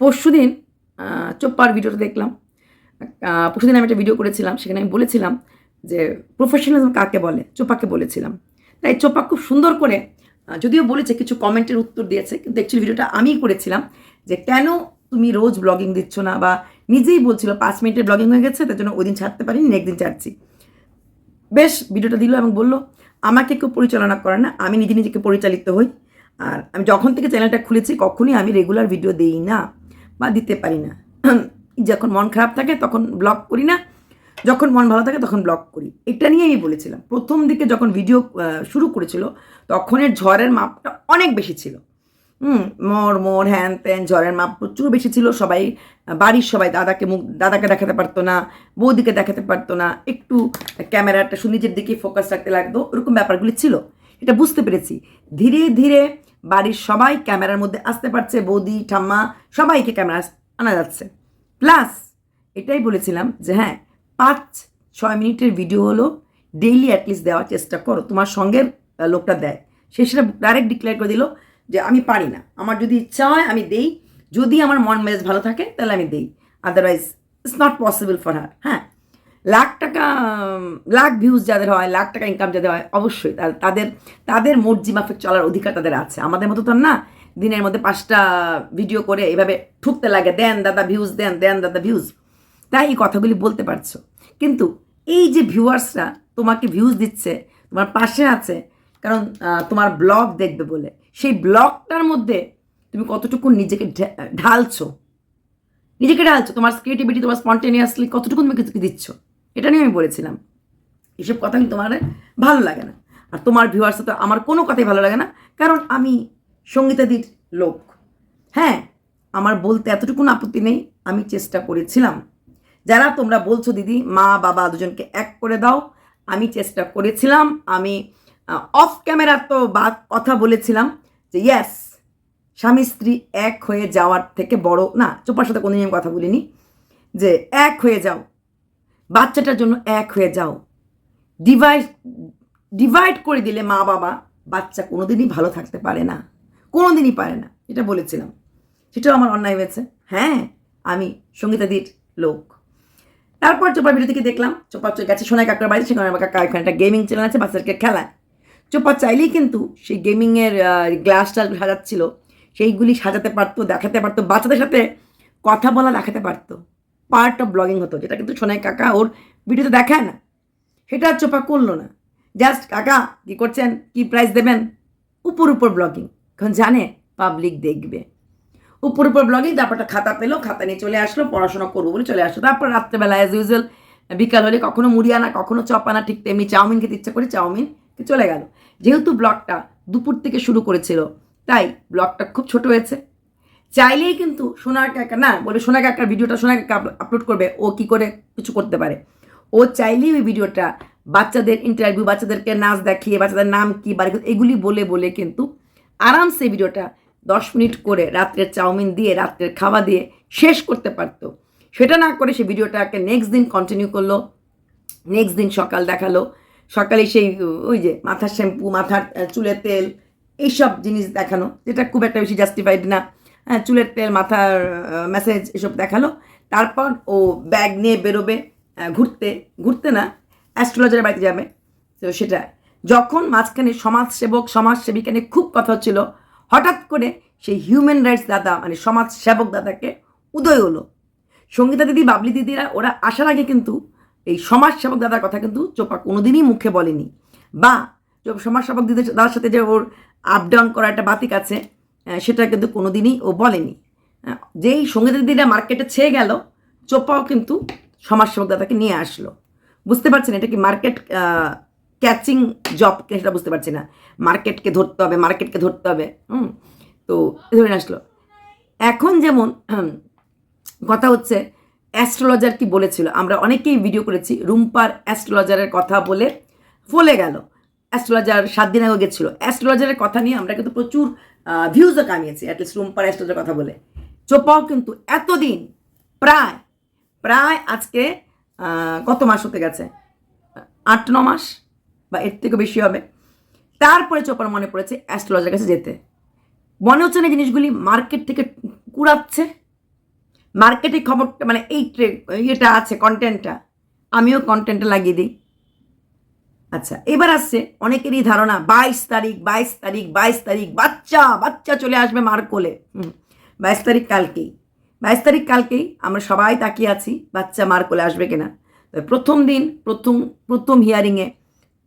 পরশু দিন চোপ্পার ভিডিওটা দেখলাম। পরশু দিন আমি একটা ভিডিও করেছিলাম, সেখানে আমি বলেছিলাম যে প্রফেশনালিজম কাকে বলে? চোপাকে বলেছিলাম। তাই চোপা খুব সুন্দর করে যদিও বলেছে, কিছু কমেন্টের উত্তর দিয়েছে, কিন্তু অ্যাকচুয়ালি ভিডিওটা আমিই করেছিলাম যে কেন তুমি রোজ ব্লগিং দিচ্ছ না বা নিজেই বলছিল পাঁচ মিনিটের ব্লগিং হয়ে গেছে, তার জন্য ওই দিন ছাড়তে পারিনি নেক্সট দিন ছাড়ছি। বেশ, ভিডিওটা দিল এবং বলল, আমাকে কেউ পরিচালনা করে না, আমি নিজে নিজেকে পরিচালিত হই। আর আমি যখন থেকে চ্যানেলটা খুলেছি, কখনই আমি রেগুলার ভিডিও দেই না। বা দিতে পারি না। যখন মন খারাপ থাকে তখন ব্লগ করি না। যখন মন ভালো থাকে তখন ব্লগ করি। এটা নিয়ে আমি বলেছিলাম। প্রথম দিকে যখন ভিডিও শুরু করেছিল, তখনের ঝড়ের মাপটা অনেক বেশি ছিল। হুম, মর, মোর, হ্যান ত্যান, ঝড়ের মাপ প্রচুর বেশি ছিল। সবাই, বাড়ির সবাই দাদাকে মুখ, দাদাকে দেখাতে পারতো না, বৌদিকে দেখাতে পারতো না। একটু ক্যামেরাটা নিজের দিকে ফোকাস রাখতে লাগতো। ওরকম ব্যাপারগুলি ছিল। এটা বুঝতে পেরেছি। ধীরে ধীরে বাড়ির সবাই ক্যামেরার মধ্যে আসতে পারছে, বৌদি, ঠাম্মা, সবাইকে ক্যামেরা আনা যাচ্ছে। প্লাস এটাই বলেছিলাম যে হ্যাঁ পাঁচ, ছয় মিনিটের ভিডিও হলো ডেইলি অ্যাটলিস্ট দেওয়ার চেষ্টা করো, তোমার সঙ্গের লোকটা দেয়। সে সেটা ডাইরেক্ট ডিক্লেয়ার করে দিল যে আমি পারি না। আমার যদি ইচ্ছা হয়, আমি দেই। যদি আমার মন মেজাজ ভালো থাকে, তাহলে আমি দেই। Otherwise it's not possible for her হ্যাঁ লাখ টাকা, লাখ ভিউজ যাদের হয়, লাখ টাকা ইনকাম যাদের হয়, অবশ্যই তাদের তাদের মর্জি মাফিক চলার অধিকার তাদের আছে। আমাদের মতো তো না, দিনের মধ্যে পাঁচটা ভিডিও করে এভাবে ঠুকতে লাগে, দেন দাদা ভিউজ দেন দেন দাদা ভিউজ তাই এই কথাগুলি বলতে পারছ। কিন্তু এই যে ভিউয়ার্সরা তোমাকে ভিউজ দিচ্ছে, তোমার পাশে আছে, কারণ তোমার ব্লগ দেখবে বলে, সেই ব্লগটার মধ্যে তুমি কতটুকু নিজেকে ঢালছো? নিজেকে ঢালছো, তোমার ক্রিয়েটিভিটি তোমার স্পন্টেনিয়াসলি কতটুকু তুমি দিচ্ছ? এটা নিয়ে আমি বলেছিলাম, এসব কথা কিন্তু তোমার ভালো লাগে না। আর তোমার ভিউয়ার্স তো আমার কোনো কথাই ভালো লাগে না, কারণ আমি সঙ্গীতাদির লোক। হ্যাঁ আমার বলতে এতটুকুন আপত্তি নেই, আমি চেষ্টা করেছিলাম। যারা তোমরা বলছো, দিদি, মা, বাবা দুজনকে এক করে দাও, আমি চেষ্টা করেছিলাম। আমি অফ ক্যামেরা তো বা কথা বলেছিলাম যে ইয়াস স্বামী স্ত্রী এক হয়ে যাওয়ার থেকে বড়, না, চোপার সাথে কোনোদিন আমি কথা বলিনি, যে এক হয়ে যাও বাচ্চাটার জন্য এক হয়ে যাও। ডিভাইড ডিভাইড করে দিলে মা বাবা বাচ্চা কোনোদিনই ভালো থাকতে পারে না। কোনোদিনই পারে না। এটা বলেছিলাম। সেটাও আমার অন্যায় হয়েছে। হ্যাঁ আমি সঙ্গীতাদির লোক। তারপর চোপার ভিডিও দেখলাম, চোপা গেছে সোনাই কাকার বাড়ি, সেখানে আমার কাকা এখানে একটা গেমিং চ্যানেল আছে, বাচ্চাদেরকে খেলায়। চোপা চাইলেই কিন্তু সেই গেমিংয়ের গ্লাস টাস সাজাচ্ছিল, সেইগুলি সাজাতে পারতো, দেখাতে পারতো, বাচ্চাদের সাথে কথা বলা দেখাতে পারতো। পার্ট অফ ব্লগিং হতো, যেটা কিন্তু সোনাই কাকা ওর ভিডিওতে দেখায় না। সেটা চোপা করল না। জাস্ট কাকা কী করছেন? কি প্রাইস দেবেন? উপর উপর ব্লগিং কারণ জানে পাবলিক দেখবে। উপর উপর ব্লগিং তারপর একটা খাতা পেল, খাতা নিয়ে চলে আসলো, পড়াশোনা করব বলে চলে আসলো। তারপর রাত্রেবেলা অ্যাজ ইউজুয়াল বিকাল হলে কখনো মুড়ি আনা কখনো চপ আনা ঠিক তেমনি চাউমিন খেতে ইচ্ছা করে চাউমিন চলে গেল। যেহেতু ব্লগটা দুপুর থেকে শুরু করেছিল, তাই ব্লগটা খুব ছোট হয়েছে। চাইলেই কিন্তু সোনার কাকা, না বলবে সোনা কাকার ভিডিওটা সোনা কাকা আপলোড করবে, ও কি করে কিছু করতে পারে। ও চাইলেই ওই ভিডিওটা বাচ্চাদের ইন্টারভিউ বাচ্চাদেরকে নাচ দেখিয়ে, বাচ্চাদের নাম কি, বাড়ি এগুলি বলে বলে কিন্তু আরামসে ভিডিওটা দশ মিনিট করে রাত্রের চাউমিন দিয়ে, রাত্রের খাওয়া দিয়ে শেষ করতে পারতো। সেটা না করে সে ভিডিওটাকে নেক্সট দিন কন্টিনিউ করল নেক্সট দিন সকাল দেখাল। সকালে সেই, ওই যে মাথার শ্যাম্পু মাথার চুলের তেল, এইসব জিনিস দেখানো, যেটা খুব একটা বেশি জাস্টিফাইড না। চুলের তেল, মাথার মেসেজ এসব দেখাল। তারপর ও ব্যাগ নিয়ে বেরোবে ঘুরতে। ঘুরতে না অ্যাস্ট্রোলজারের বাড়িতে যাবে। তো সেটা যখন মাঝখানে সমাজসেবক, সমাজসেবিকা নিয়ে খুব কথা হচ্ছিল, হঠাৎ করে সেই হিউম্যান রাইটস দাদা মানে সমাজসেবক দাদাকে উদয় হলো। সঙ্গীতা দিদি, বাবলি দিদিরা, ওরা আসার আগে কিন্তু এই সমাজসেবক দাদার কথা কিন্তু চোপা কোনোদিনই মুখে বলেনি। বা যে সমাজ সেবক দিদির সাথে যে ওর আপ ডাউন করা একটা বাতিক আছে সেটা কিন্তু কোনোদিনই ও বলেনি। যেই সঙ্গীতা দিদিরা মার্কেটে ছেয়ে গেল, চোপাও কিন্তু সমাজসেবক দাদাকে নিয়ে আসলো। বুঝতে পারছেন এটা কি মার্কেট ক্যাচিং জব সেটা বুঝতে পারছি না। মার্কেটকে ধরতে হবে, মার্কেটকে ধরতে হবে, হুম? তো ধরে আসলো। এখন যেমন কথা হচ্ছে অ্যাস্ট্রোলজার কি বলেছিল? আমরা অনেকেই ভিডিও করেছি, রুম্পার অ্যাস্ট্রোলজারের কথা বলে ফলে গেল। অ্যাস্ট্রোলজার সাত দিন আগে গেছিল। অ্যাস্ট্রোলজারের কথা নিয়ে আমরা কিন্তু প্রচুর ভিউজও কামিয়েছি অ্যাটলিস্ট রুম্পার অ্যাস্ট্রোলজার কথা বলে। চোপাও কিন্তু এতদিন, প্রায় প্রায় আজকে কত মাস হতে গেছে? আট, ন মাস, বা এর থেকে বেশি হবে। তারপরে চোপার মনে পড়েছে অ্যাস্ট্রোলজার কাছে যেতে। মনে হচ্ছে না জিনিসগুলি মার্কেট থেকে কুড়াচ্ছে? মার্কেটে খবরটা মানে এই ইয়েটা আছে কন্টেন্টটা আমিও কন্টেন্টটা লাগিয়ে দিই। আচ্ছা এবার আসছে অনেকেরই ধারণা, বাইশ তারিখ বাইশ তারিখ বাইশ তারিখ, বাচ্চা বাচ্চা চলে আসবে মার কোলে। বাইশ তারিখ কালকেই। বাইশ তারিখ কালকেই আমরা সবাই তাকিয়ে আছি বাচ্চা মার কোলে আসবে কিনা। প্রথম দিন, প্রথম প্রথম হিয়ারিংয়ে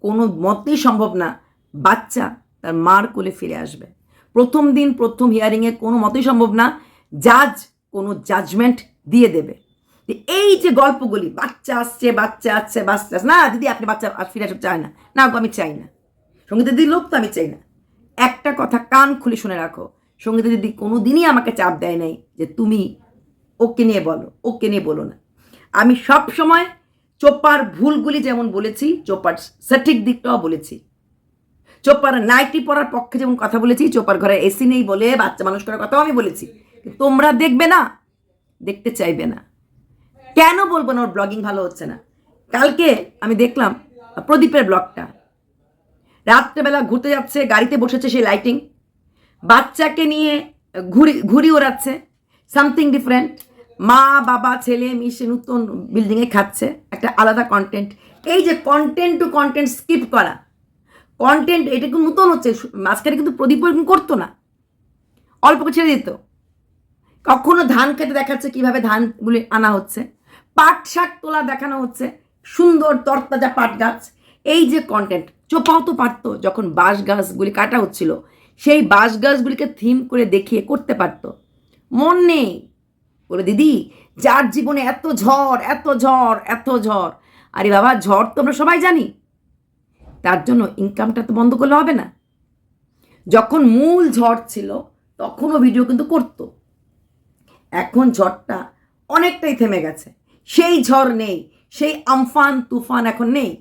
কোনো মতেই সম্ভব না বাচ্চা তার মার কোলে ফিরে আসবে। প্রথম দিন, প্রথম হিয়ারিংয়ে কোনো মতেই সম্ভব না জাজ কোনো জাজমেন্ট দিয়ে দেবে। এই যে গল্পগুলি, বাচ্চা আসছে বাচ্চা আসছে বাচ্চা আসছে। না, দিদি, আপনি বাচ্চা ফিরে আসতে চায় না। না আমি চাই না। সঙ্গীতা দিদি লোক তো আমি চাই না। একটা কথা কান খুলে শুনে রাখো। সঙ্গীতা দিদি কোনো দিনই আমাকে চাপ দেয় নাই যে তুমি ওকে নিয়ে বলো, ওকে নিয়ে বলো না। আমি সব সময় চোপার ভুলগুলি যেমন বলেছি, চোপার সঠিক দিকটাও বলেছি। চোপার নাইটি পরার পক্ষে যেমন কথা বলেছি, চোপার ঘরে এসি নেই বলে বাচ্চা মানুষ করার কথাও আমি বলেছি। তোমরা দেখবে না, দেখতে চাইবে না। কেন বলব না ওর ব্লগিং ভালো হচ্ছে না? কালকে আমি দেখলাম প্রদীপের ব্লগটা রাত্রেবেলা ঘুরতে যাচ্ছে, গাড়িতে বসেছে সেই লাইটিং বাচ্চাকে নিয়ে ঘুরি ঘুরি ওড়াচ্ছে সামথিং ডিফারেন্ট মা, বাবা, ছেলে মিশে নতুন বিল্ডিংয়ে খাচ্ছে, একটা আলাদা কন্টেন্ট এই যে কন্টেন্ট টু কন্টেন্ট স্কিপ করা কন্টেন্ট এটা কিন্তু নতুন হচ্ছে, মাঝখানে কিন্তু প্রদীপ করতো না। অল্প ছেড়ে দিত। কখনো ধান কেটে দেখাচ্ছে কীভাবে ধানগুলি আনা হচ্ছে। পাট শাক তোলা দেখানো হচ্ছে। সুন্দর তরতাজা পাট গাছ এই যে কন্টেন্ট চোপাও তো পারতো যখন বাঁশ গাছগুলি কাটা হচ্ছিল। সেই বাঁশ গাছগুলিকে থিম করে দেখিয়ে করতে পারতো। মন নেই। বলে, দিদি, যার জীবনে এত ঝড় এত ঝড় এত ঝড়, আরে বাবা, ঝড় তো আমরা সবাই জানি। তার জন্য ইনকামটা তো বন্ধ করলে হবে না। যখন মূল ঝড় ছিল, তখনও ভিডিও কিন্তু করতো। এখন ঝড়টা অনেকটাই থেমে গেছে। সেই ঝড় নেই সেই আমফান তুফান এখন নেই।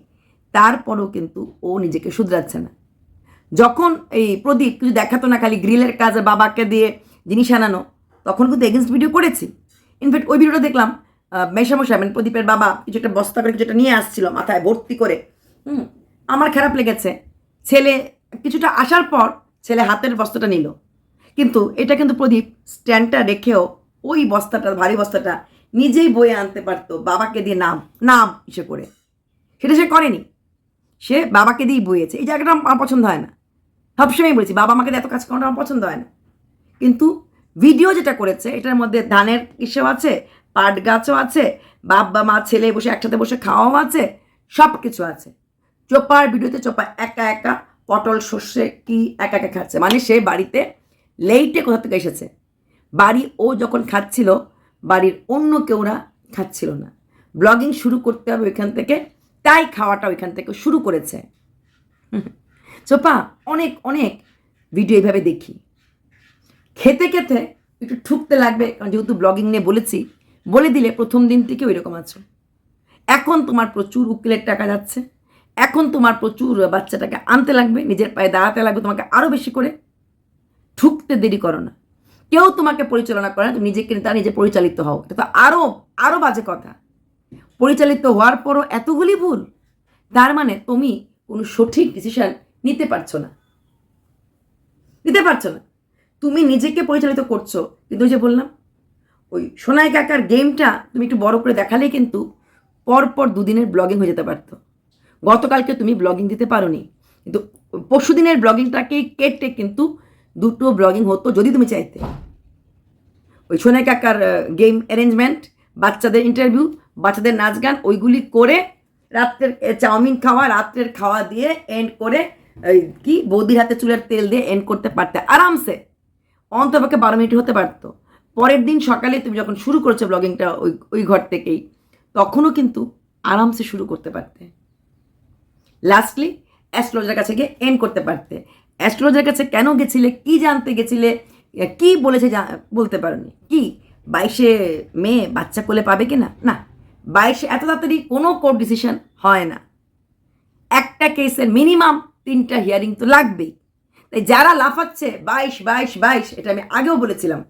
তারপরেও কিন্তু ও নিজেকে শুধরাচ্ছে না। যখন এই প্রদীপ কিছু দেখাতো না খালি গ্রিলের কাজে বাবাকে দিয়ে জিনিস আনানো তখন কিন্তু এগেনস্ট ভিডিও করেছি। ইনফ্যাক্ট ওই ভিডিওটা দেখলাম আহ, মেশামশাই মানে প্রদীপের বাবা কিছু একটা বস্তা করে কিছু একটা নিয়ে আসছিল মাথায় ভর্তি করে। হুম আমার খারাপ লেগেছে। ছেলে কিছুটা আসার পর ছেলে হাতের বস্তাটা নিল। কিন্তু এটা কিন্তু প্রদীপ স্ট্যান্ডটা রেখেও ওই বস্তাটা ভারী বস্তাটা নিজেই বয়ে আনতে পারতো বাবাকে দিয়ে নাম নাম ইসে করে। সেটা সে করেনি। সে বাবাকে দিয়েই বইয়েছে এই জায়গাটা আমার পছন্দ হয় না। সবসময় বলেছি, বাবা আমাকে এত কাজ করাটা আমার পছন্দ হয় না। কিন্তু ভিডিও যেটা করেছে, এটার মধ্যে ধানের ইসেও আছে, পাট গাছও আছে বাপ বা মা, ছেলে বসে একসাথে বসে খাওয়াও আছে সব কিছু আছে। চোপার ভিডিওতে চোপা একা একা পটল, সর্ষে কি একা একা খাচ্ছে? মানে সে বাড়িতে লেইটে কোথা থেকে এসেছে? বাড়ি ও যখন খাচ্ছিল বাড়ির অন্য কেউরা খাচ্ছিল না। ব্লগিং শুরু করতে হবে ওইখান থেকে, তাই খাওয়াটা ওইখান থেকে শুরু করেছে। চোপা অনেক অনেক ভিডিও এইভাবে দেখি। খেতে খেতে একটু ঠুকতে লাগবে, কারণ যেহেতু ব্লগিং নিয়ে বলেছি, বলে দিলে প্রথম দিন থেকে ওই রকম আছো। এখন তোমার প্রচুর উকিলের টাকা যাচ্ছে, এখন তোমার প্রচুর বাচ্চাটাকে আনতে লাগবে, নিজের পায়ে দাঁড়াতে লাগবে, তোমাকে আরও বেশি করে। ঠুকতে দেরি করো না। কেউ তোমাকে পরিচালনা করে না, তুমি নিজেকে তা নিজে পরিচালিত হও। এটা তো আরও আরও বাজে কথা। পরিচালিত হওয়ার পরও এতগুলি ভুল, তার মানে তুমি কোনো সঠিক ডিসিশন নিতে পারছ না। নিতে পারছ না। তুমি নিজেকে পরিচালিত করছ, কিন্তু যে বললাম, ওই সোনাই কাকার গেমটা তুমি একটু বড় করে দেখালেই কিন্তু পরপর দুদিনের ব্লগিং হয়ে যেতে পারতো। গতকালকে তুমি ব্লগিং দিতে পারোনি, কিন্তু পরশু দিনের ব্লগিংটাকে কেটে কিন্তু দুটো ব্লগিং হতো যদি তুমি চাইতে। ওই সোনাই কাকার গেম অ্যারেঞ্জমেন্ট বাচ্চাদের ইন্টারভিউ বাচ্চাদের নাচ গান, ওইগুলি করে রাত্রের চাউমিন খাওয়া, রাত্রের খাওয়া দিয়ে এন্ড করে কি, বৌদির হাতে চুলের তেল দিয়ে এন্ড করতে পারতে। আরামসে। অন্তপক্ষে বারো মিনিট হতে পারতো। পরের দিন সকালে তুমি যখন শুরু করেছ ব্লগিংটা ওই ওই ঘর থেকেই, তখনও কিন্তু আরামসে শুরু করতে পারতে। লাস্টলি অ্যাস্ট্রোলজার কাছে গিয়ে এন্ড করতে পারতে। অ্যাস্ট্রোলজার কাছে কেন গেছিলে? কি জানতে গেছিলে? কি বলেছে বলতে পারোনি? কি? বাইশে মে বাচ্চা কোলে পাবে কি না। না বাইশে এত তাড়াতাড়ি কোনো কোর্ট ডিসিশন হয় না। একটা কেসের মিনিমাম তিনটা হিয়ারিং তো লাগবেই। তাই যারা লাফাচ্ছে, বাইশ বাইশ বাইশ, এটা আমি আগেও বলেছিলাম।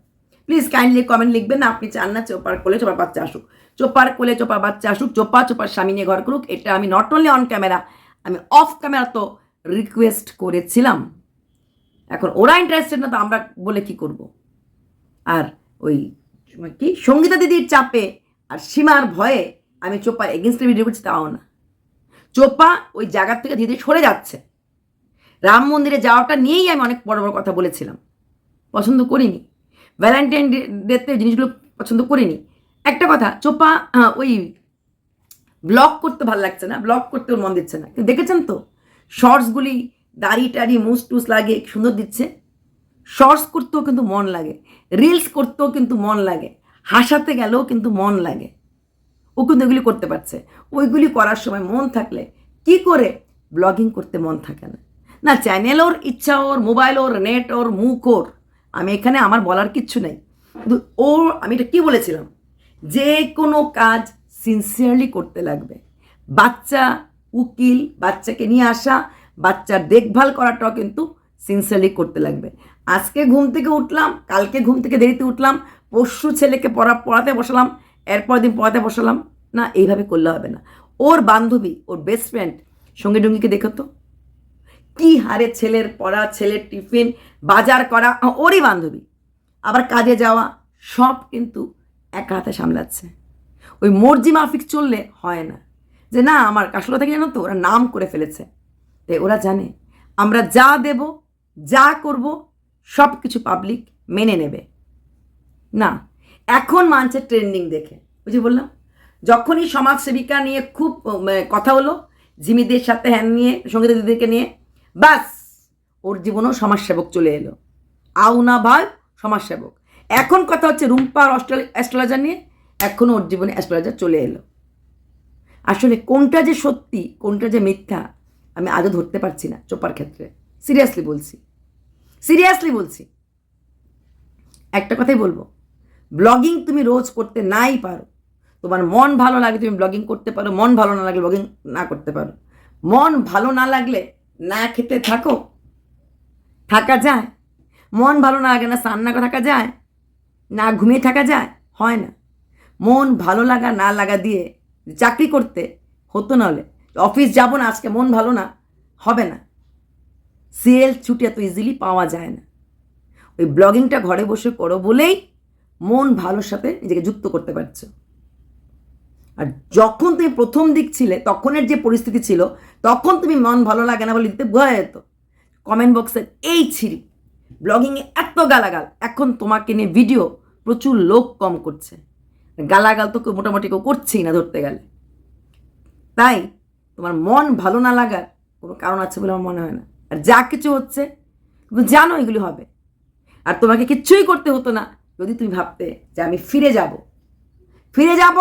প্লিজ কাইন্ডলি কমেন্ট লিখবেন না, আপনি চান না চোপার কোলে চোপার বাচ্চা আসুক। চোপার কোলে চোপার বাচ্চা আসুক, চোপা চোপার স্বামী নিয়ে ঘর করুক, এটা আমি নট অনলি অন ক্যামেরা আমি অফ ক্যামেরা তো রিকোয়েস্ট করেছিলাম। এখন ওরা ইন্টারেস্টেড না, তো আমরা বলে কি করব? আর ওই কি, সঙ্গীতা দিদির চাপে আর সীমার ভয়ে আমি চোপার এগেনস্টে ভিডিও করছি, তাও না। চোপা ওই জায়গার থেকে ধীরে সরে যাচ্ছে। রাম মন্দিরে যাওয়াটা নিয়েই আমি অনেক বড় বড় কথা বলেছিলাম। পছন্দ করিনি। ভ্যালেন্টাইন ডেতে জিনিসগুলো পছন্দ করিনি। একটা কথা চোপা ওই ব্লগ করতে ভালো লাগছে না ব্লগ করতে ওর মন দিচ্ছে না। দেখেছেন তো? শর্টসগুলি দাড়ি টাড়ি, মুস টুস লাগে, সুন্দর দিচ্ছে। শর্টস করতেও কিন্তু মন লাগে। রিলস করতেও কিন্তু মন লাগে। হাসাতে গেলেও কিন্তু মন লাগে। ও কিন্তু এগুলি করতে পারছে। ওইগুলি করার সময় মন থাকলে কি করে? ব্লগিং করতে মন থাকে না। না চ্যানেল ওর ইচ্ছা ওর মোবাইল ওর নেট ওর, মুখ ওর। আমি এখানে আমার বলার কিচ্ছু নেই। কিন্তু ওর আমি এটা কী বলেছিলাম? যে কোনো কাজ সিনসিয়ারলি করতে লাগবে। বাচ্চা, উকিল, বাচ্চাকে নিয়ে আসা বাচ্চার দেখভাল করাটাও কিন্তু সিনসিয়ারলি করতে লাগবে। আজকে ঘুম থেকে উঠলাম, কালকে ঘুম থেকে দেরিতে উঠলাম, পরশু ছেলেকে পড়া পড়াতে বসালাম এরপর দিন পড়াতে বসালাম, না, এইভাবে করলে হবে না। ওর বান্ধবী, ওর বেস্ট ফ্রেন্ড সঙ্গে ডুঙ্গিকে দেখো তো। কি হারে ছেলের পড়া, ছেলের টিফিন, বাজার করা, ওরই বান্ধবী। আবার কাজে যাওয়া, সব কিন্তু একা হাতে সামলাচ্ছে। ওই মর্জি মাফিক চললে হয় না। যে না, আমার কাশলা থেকে জানো তো? ওরা নাম করে ফেলেছে। তাই ওরা জানে। আমরা যা দেব, যা করব সব কিছু পাবলিক মেনে নেবে। না, এখন মানছে ট্রেন্ডিং দেখে। বুঝি বললাম? যখনই সমাজসেবিকা নিয়ে খুব কথা হলো, জিমিদের সাথে হ্যান নিয়ে, সঙ্গীতা দিদিকে নিয়ে বাস ওর জীবনেও সমাজসেবক চলে এলো। আউ না ভাই, সমাজসেবক। এখন কথা হচ্ছে রুম্পার অ্যাস্ট্রোলজার নিয়ে এখনও ওর জীবনে অ্যাস্ট্রোলজার চলে এলো। আসলে কোনটা যে সত্যি, কোনটা যে মিথ্যা আমি আজও ধরতে পারছি না চোপার ক্ষেত্রে। সিরিয়াসলি বলছি। সিরিয়াসলি বলছি। একটা কথাই বলব। ব্লগিং তুমি রোজ করতে নাই পারো। তোমার মন ভালো লাগে, তুমি ব্লগিং করতে পারো। মন ভালো না লাগলে ব্লগিং না করতে পারো। মন ভালো না লাগলে না খেতে থাকো। থাকা যায়। মন ভালো না লাগে না স্নান না থাকা যায়। না ঘুমিয়ে থাকা যায়। হয় না। মন ভালো লাগা না লাগা দিয়ে চাকরি করতে হতো না হলে। অফিস যাব না, আজকে মন ভালো না, হবে না। সিএল ছুটি এত ইজিলি পাওয়া যায় না। ওই ব্লগিংটা ঘরে বসে করো বলেই মন ভালোর সাথে নিজেকে যুক্ত করতে পারছ। আর যখন তুমি প্রথম দিক ছিলে, তখনের যে পরিস্থিতি ছিল, তখন তুমি মন ভালো লাগে না বলে দিতে বোঝা যেত কমেন্ট বক্সের এই ছিরি ব্লগিংয়ে এত গালাগাল, এখন তোমাকে নিয়ে ভিডিও প্রচুর লোক কম করছে। গালাগাল তো মোটামুটি কেউ করছেই না ধরতে গেলে। তাই তোমার মন ভালো না লাগার কোনো কারণ আছে বলে আমার মনে হয় না। আর যা কিছু হচ্ছে, তুমি জানো এগুলি হবে। আর তোমাকে কিচ্ছুই করতে হতো না যদি তুমি ভাবতে যে আমি ফিরে যাব। ফিরে যাব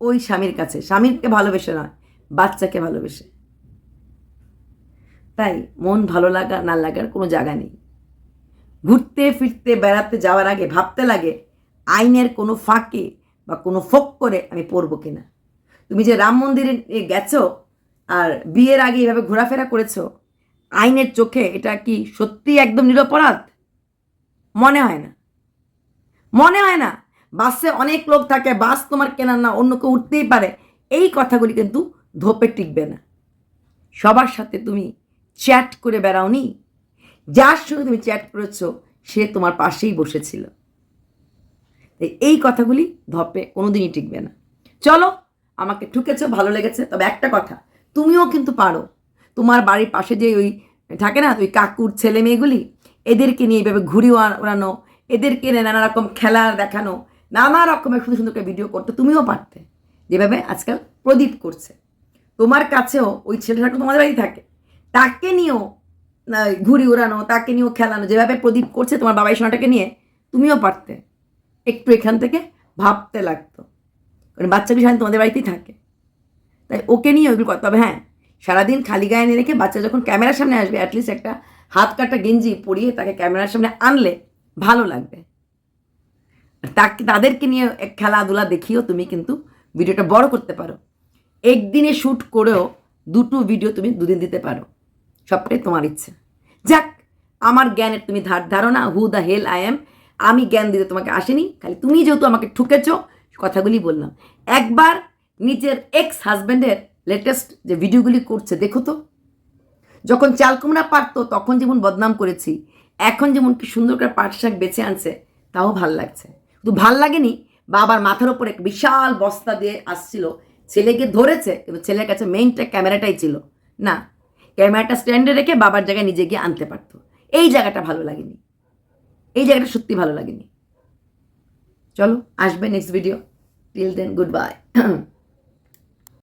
ওই স্বামীর কাছে। স্বামীকে ভালোবেসে নয়, বাচ্চাকে ভালোবেসে। তাই মন ভালো লাগা, না লাগার কোনো জায়গা নেই। ঘুরতে, ফিরতে, বেড়াতে যাওয়ার আগে ভাবতে লাগে, আইনের কোনো ফাঁকে বা কোনো ফোক করে আমি পড়ব কিনা। তুমি যে রাম মন্দিরে গেছো আর বিয়ের আগে এভাবে ঘোরাফেরা করেছ, আইনের চোখে এটা কি সত্যি একদম নিরপরাধ? মনে হয় না। মনে হয় না, বাসে অনেক লোক থাকে, বাস তোমার কেনার না, অন্য কেউ উঠতেই পারে। এই কথাগুলি কিন্তু ধোপে টিকবে না। সবার সাথে তুমি চ্যাট করে বেড়াওনি? যার সঙ্গে তুমি চ্যাট করেছ, সে তোমার পাশেই বসেছিল। এই কথাগুলি ধপে কোনোদিনই টিকবে না। চলো আমাকে ঠুকেছো ভালো লেগেছে। তবে একটা কথা তুমিও কিন্তু পারো। তোমার বাড়ির পাশে যে ওই থাকে না ওই কাকুর ছেলে মেয়েগুলি এদেরকে নিয়ে এইভাবে ঘুরি ওড়ানো এদেরকে নিয়ে নানা রকম খেলা দেখানো নানা রকমের সুন্দর সুন্দর করে ভিডিও করতে তুমিও পারতে। যেভাবে আজকাল প্রদীপ করছে। তোমার কাছেও ওই ছেলেটা তোমাদের বাড়ি থাকে। তাকে নিয়েও না, ঘুড়ি উড়ানো তাকে নিয়েও খেলানো যেভাবে প্রদীপ করছে তোমার বাবাই সোনাটাকে নিয়ে তুমিও পারতে। একটু এখান থেকে ভাবতে লাগতো। কারণ বাচ্চাগুলি সারাদিন তোমাদের বাড়িতেই থাকে। তাই ওকে নিয়ে ওইগুলো করতে হবে হ্যাঁ। সারাদিন খালি গায়ে নিয়ে রেখে বাচ্চা যখন ক্যামেরার সামনে আসবে অ্যাটলিস্ট একটা হাত কাটা গেঞ্জি পরিয়ে তাকে ক্যামেরার সামনে আনলে ভালো লাগবে। তাকে, তাদেরকে নিয়ে খেলাধুলা দেখিয়েও তুমি কিন্তু ভিডিওটা বড় করতে পারো। একদিনে শ্যুট করেও দুটো ভিডিও তুমি দুদিন দিতে পারো। সবটাই তোমার ইচ্ছে। যাক, আমার জ্ঞানের তুমি ধার ধারণা who the hell I am আমি জ্ঞান দিতে তোমাকে আসেনি, খালি তুমি যেহেতু আমাকে ঠুকেছ কথাগুলি বললাম। একবার নিজের এক্স হাজব্যান্ডের লেটেস্ট যে ভিডিওগুলি করছে, দেখো তো। যখন চালকুমড়া পারতো, তখন যেমন বদনাম করেছি, এখন যেমন কি সুন্দর করে পাট শাক বেছে আনছে, তাও ভালো লাগছে। তো ভালো লাগেনি, বাবার মাথার উপরে এক বিশাল বস্তা দিয়ে আসছিল, ছেলেকে ধরেছে, কিন্তু ছেলের কাছে মেইনটা ক্যামেরাটাই ছিল। না, ক্যামেরাটা স্ট্যান্ডে রেখে বাবার জায়গায় নিজে গিয়ে আনতে পারতো। এই জায়গাটা ভালো লাগেনি। এই জায়গাটা সত্যি ভালো লাগেনি। চলো আসবে next video till then good bye